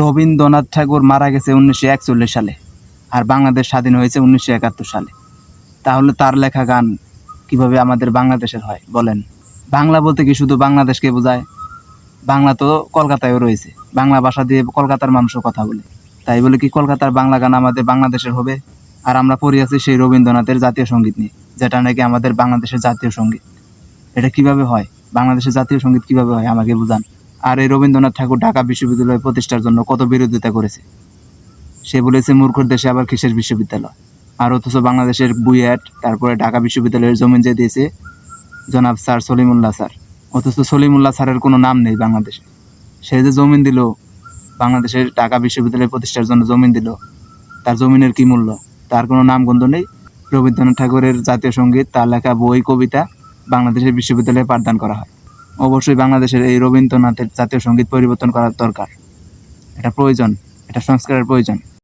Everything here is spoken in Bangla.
রবীন্দ্রনাথ ঠাকুর মারা গেছে উনিশশো একচল্লিশ সালে আর বাংলাদেশ স্বাধীন হয়েছে উনিশশো একাত্তর সালে। তাহলে তার লেখা গান কীভাবে আমাদের বাংলাদেশের হয়, বলেন। বাংলা বলতে কি শুধু বাংলাদেশকে বোঝায়? বাংলা তো কলকাতায়ও রয়েছে। বাংলা ভাষা দিয়ে কলকাতার মানুষও কথা বলে। তাই বলে কি কলকাতার বাংলা গান আমাদের বাংলাদেশের হবে? আর আমরা পড়ে আছি সেই রবীন্দ্রনাথের জাতীয় সংগীত নিয়ে, যেটা নাকি আমাদের বাংলাদেশের জাতীয় সংগীত। এটা কীভাবে হয়? বাংলাদেশের জাতীয় সংগীত কীভাবে হয় আমাকে বুঝান? আর এই রবীন্দ্রনাথ ঠাকুর ঢাকা বিশ্ববিদ্যালয় প্রতিষ্ঠার জন্য কত বিরোধিতা করেছে? সে বলেছে, মূর্খর দেশে আবার কিসের বিশ্ববিদ্যালয়? আর অথচ বাংলাদেশের বুয়েট তারপরে ঢাকা বিশ্ববিদ্যালয়ের জমিন যে দিয়েছে, জনাব স্যার সলিমুল্লাহ স্যার। অথচ সলিমুল্লাহ স্যারের কোনো নাম নেই বাংলাদেশে। সে যে জমিন দিল, বাংলাদেশের ঢাকা বিশ্ববিদ্যালয় প্রতিষ্ঠার জন্য জমিন দিল, তার জমিনের কি মূল্য? তার কোনো নামগন্ধ নেই? রবীন্দ্রনাথ ঠাকুরের জাতীয় সংগীত, তার লেখা বই, কবিতা বাংলাদেশের বিশ্ববিদ্যালয়ে পাঠদান করা হয়। অবশ্যই বাংলাদেশের এই রবীন্দ্রনাথের জাতীয় সংগীত পরিবর্তন করার দরকার। এটা প্রয়োজন এটা সংস্কারের প্রয়োজন।